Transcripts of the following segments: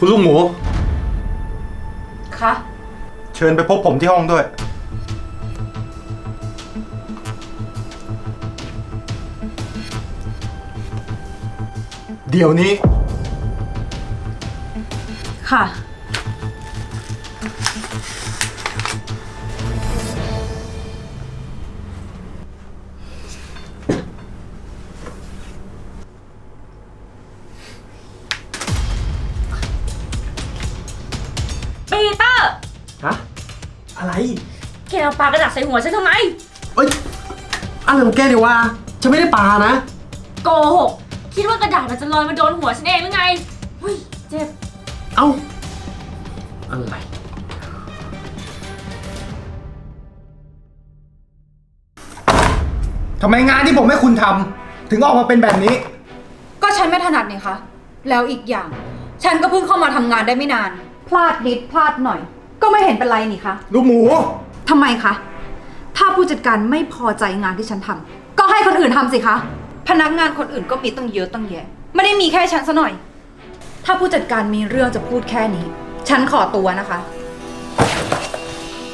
คุณลูกหมู คะ เชิญไปพบผมที่ห้องด้วย เดี๋ยวนี้ ค่ะ อะไร แกเอาปากกระดาษใส่หัวฉันทำไม เอ้ยอะไรของแกเดี๋ยววะฉันไม่ได้ปานะ โกหก คิดว่ากระดาษมันจะลอยมาโดนหัวฉันเองหรือไงเฮ้ยเจ็บ เอ้า อะไร ทำไมงานที่ผมให้คุณทำถึงออกมาเป็นแบบนี้ ก็ฉันไม่ถนัดนี่คะ แล้วอีกอย่าง ฉันก็เพิ่งเข้ามาทำงานได้ไม่นาน พลาดนิดพลาดหน่อย ก็ไม่เห็นเป็นไรนี่คะลูกหมู ทำไมคะ ถ้าผู้จัดการไม่พอใจงานที่ฉันทำก็ให้คนอื่นทำสิคะ พนักงานคนอื่นก็มีตั้งเยอะตั้งแยะ ไม่ได้มีแค่ฉันซะหน่อย ถ้าผู้จัดการมีเรื่องจะพูดแค่นี้ ฉันขอตัวนะคะ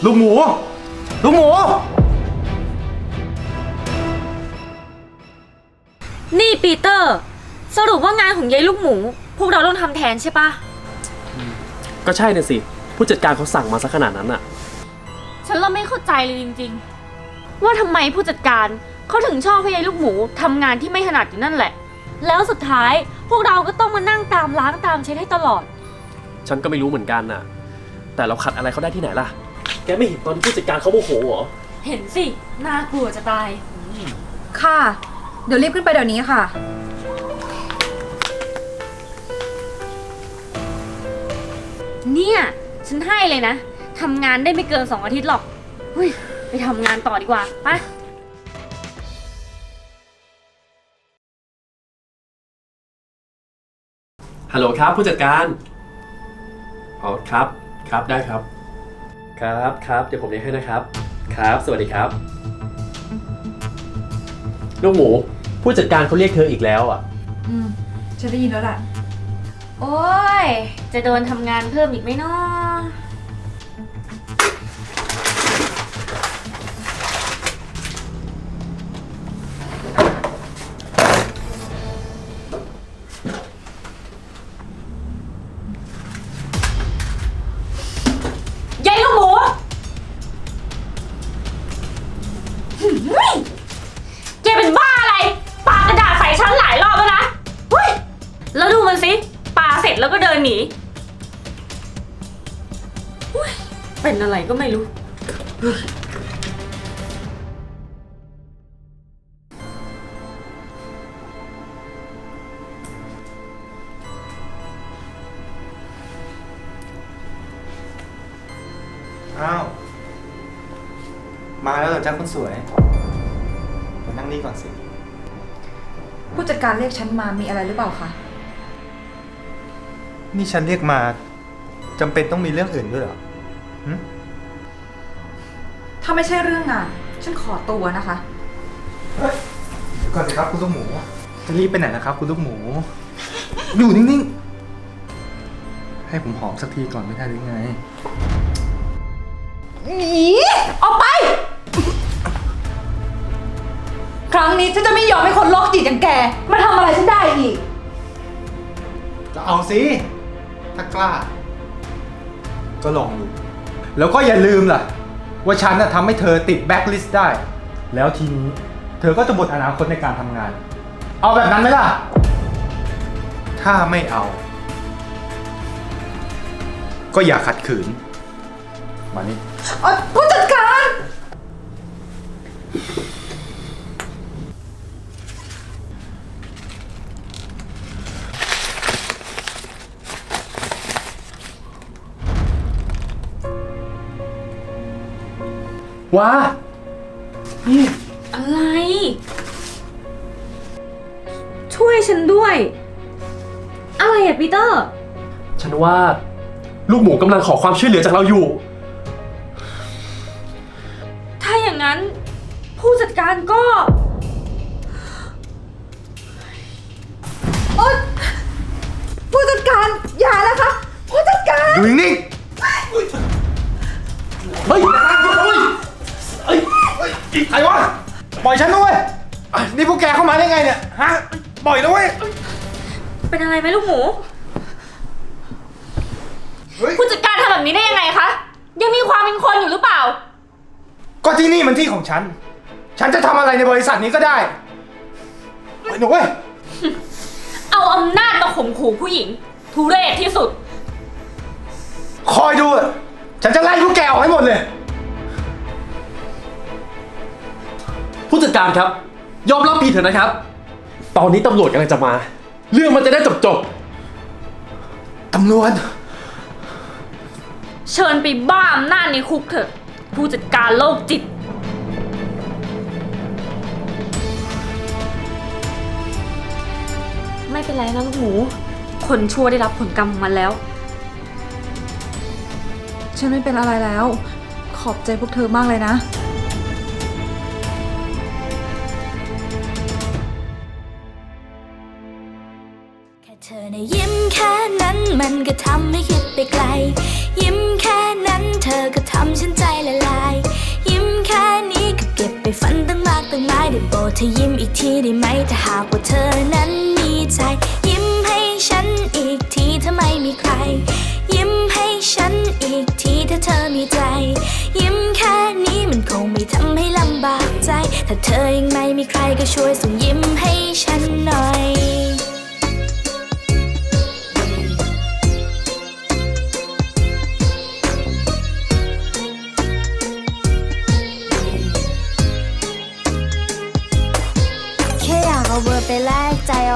ลูกหมู ลูกหมู นี่ปีเตอร์ สรุปว่างานของยายลูกหมู พวกเราต้องทำแทนใช่ปะก็ใช่น่ะสิ ผู้จัดการเขาสั่งมาซะขนาดนั้นอะฉันเราไม่เข้าใจเลยจริงๆ ว่าทำไมผู้จัดการเขาถึงชอบให้ยายลูกหมูทำงานที่ไม่ถนัดอยู่นั่นแหละ แล้วสุดท้ายพวกเราก็ต้องมานั่งตามล้างตามเช็ดให้ตลอด ฉันก็ไม่รู้เหมือนกันน่ะ แต่เราขัดอะไรเขาได้ที่ไหนล่ะ แกไม่เห็นตอนที่ผู้จัดการเขาโมโหเหรอ เห็นสิ น่ากลัวจะตาย ค่ะ เดี๋ยวรีบขึ้นไปเดี๋ยวนี้ค่ะ เนี่ย ฉันให้เลยนะทำงานได้ไม่เกินสองอาทิตย์หรอกเฮ้ยไปทำงานต่อดีกว่าไปฮัลโหลครับผู้จัดการอ๋อครับครับได้ครับ ครับครับเดี๋ยวผมเรียกให้นะครับ ครับ สวัสดีครับ ลูกหมู ผู้จัดการเขาเรียกเธออีกแล้วอะ อืมฉันได้ยินแล้วแหละโอ้ย จะโดนทำงานเพิ่มอีกไหมเนาะ หนีเฮ้ยเป็นอะไรก็ไม่รู้ อ้าว มาแล้วเหรอจ้าคนสวยมานั่งนี่ก่อนสิ ผู้จัดการเรียกฉันมามีอะไรหรือเปล่าคะ นี่ฉันเรียกมาจำเป็นต้องมีเรื่องอื่นด้วยเหรอหึถ้าไม่ใช่เรื่องงาน ฉันขอตัวนะคะเฮ้ยเดี๋ยวก่อนสิครับคุณลูกหมู จะรีบไปไหนนะครับ คุณลูกหมู อยู่นิ่งๆ ให้ผมหอมสักทีก่อนไม่ได้หรือไง หนีออกไป ครั้งนี้ฉันจะไม่ยอมให้คนโรคจิตอย่างแก มาทำอะไรฉันได้อีก จะเอาสิ ถ้ากล้า ก็ลองดู แล้วก็อย่าลืมล่ะ ว่าฉันน่ะทำให้เธอติดแบ็คลิสต์ได้ แล้วทีนี้เธอก็จะหมดอนาคตในการทำงาน เอาแบบนั้นไหมล่ะ ถ้าไม่เอา ก็อย่าขัดขืน มานี่ เอ่อผู้จัดการ ว้านี่อะไร ช่วยฉันด้วย อะไรอะปีเตอร์ ฉันว่าลูกหมูกำลังขอความช่วยเหลือจากเราอยู่ ถ้าอย่างนั้น ผู้จัดการก็โอ๊ยผู้จัดการอย่านะคะอยู่นิ่ง ปล่อยฉันด้วยอะนี่พวกแกเข้ามาได้ไงเนี่ย ฮะ ปล่อยด้วยเป็นอะไรไหมลูกหมู เฮ้ย ผู้จัดการทำแบบนี้ได้ยังไงคะ ยังมีความเป็นคนอยู่หรือเปล่า ก็ที่นี่มันที่ของฉัน ฉันจะทำอะไรในบริษัทนี้ก็ได้ปล่อยหนูเว้ย เอาอำนาจมาข่มขู่ผู้หญิง ทุเรศที่สุด คอยดูอะฉันจะไล่พวกแกออกให้หมดเลย การครับ ยอมรับผิดเถอะนะครับ ตอนนี้ตำรวจกำลังจะมา เรื่องมันจะได้จบจบตำรวจ เชิญไปบ้าอำนาจในคุกเถอะ ผู้จัดการโรคจิต ไม่เป็นไรนะลูกหมู คนชั่วได้รับผลกรรมของมันแล้ว ฉันไม่เป็นอะไรแล้ว ขอบใจพวกเธอมากเลยนะ แค่เธอในะยิ้มแค่นั้นมันก็ทำให้คิดไปไกล ยิ้มแค่นั้นเธอก็ทำฉันใจละลาย ยิ้มแค่นี้ก็เก็บไปฝันตั้งมากตั้งหลายได้โปรดเธอยิ้มอีกทีได้ไหมถ้าหากว่าเธอนั้นมีใจ ยิ้มให้ฉันอีกทีถ้าไม่มีใคร ยิ้มให้ฉันอีกทีถ้าเธอมีใจ ยิ้มแค่นี้มันคงไม่ทำให้ลำบากใจ ถ้าเธอยังไม่มีใครก็ช่วยส่งยิ้มให้ฉันหน่อย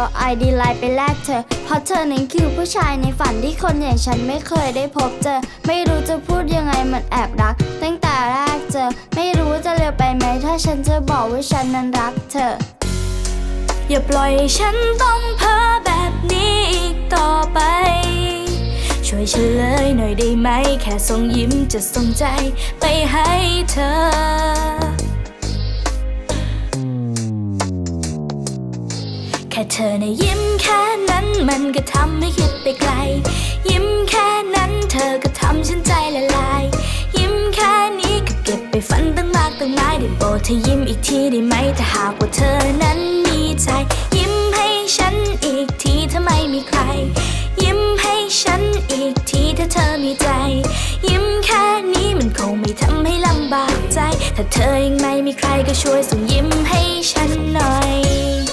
กใจเอาไอดีไลน์ไปแลกเธอ เพราะเธอนั้นคือผู้ชายในฝันที่คนอย่างฉันไม่เคยได้พบเจอ ไม่รู้จะพูดยังไงมันแอบรัก ตั้งแต่แรกเจอ ไม่รู้จะเร็วไปไหมถ้าฉันจะบอกว่าฉันนั้นรักเธอ อย่าปล่อยฉันต้องเพ้อแบบนี้อีกต่อไป ช่วยเฉลยหน่อยได้ไหม แค่ส่งยิ้มจะส่งใจไปให้เธอ ค่เธอในะยิ้มแค่นั้นมันก็ทำให้คิดไปไกล ยิ้มแค่นั้นเธอก็ทำฉันใจละลาย ยิ้มแค่นี้ก็เก็บไปฝันตั้งมากตั้งหลายได้โปรดเธอยิ้มอีกทีได้ไหมถ้าหากว่าเธอนั้นมีใจ ยิ้มให้ฉันอีกทีถ้าไม่มีใคร ยิ้มให้ฉันอีกทีถ้าเธอมีใจ ยิ้มแค่นี้มันคงไม่ทำให้ลำบากใจ ถ้าเธอยังไม่มีใครก็ช่วยส่งยิ้มให้ฉันหน่อย